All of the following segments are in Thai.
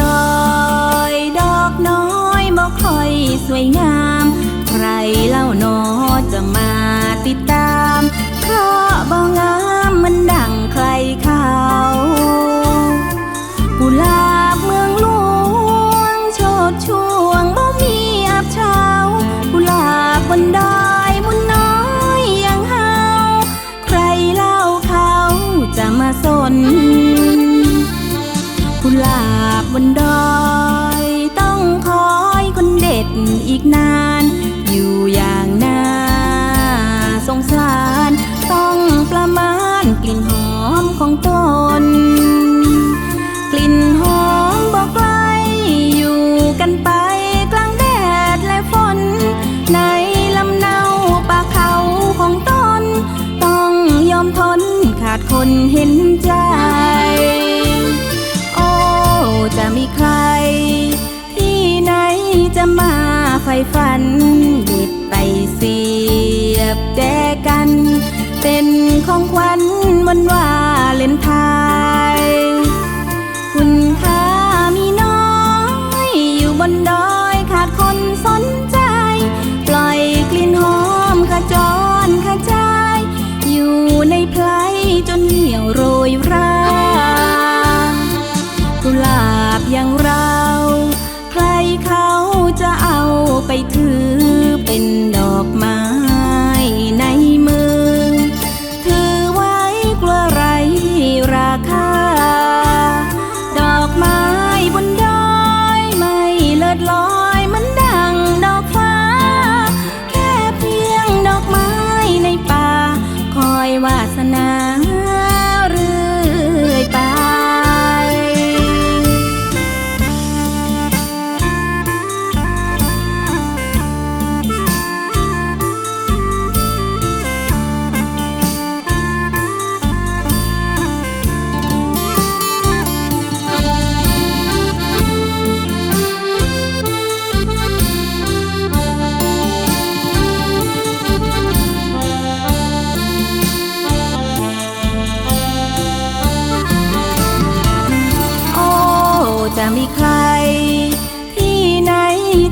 ดอยดอกน้อยบ่ค่อยสวยงาม ใครเล่าน้อจะมาติดตาม นดอย ต้องคอยคนเด็ดอีกนาน ไปถือเป็นดอกไม้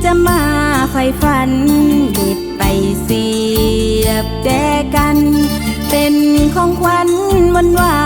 จะมาไฟฝันเด็ดไปเสียบแจกัน เป็นของขวัญวันวา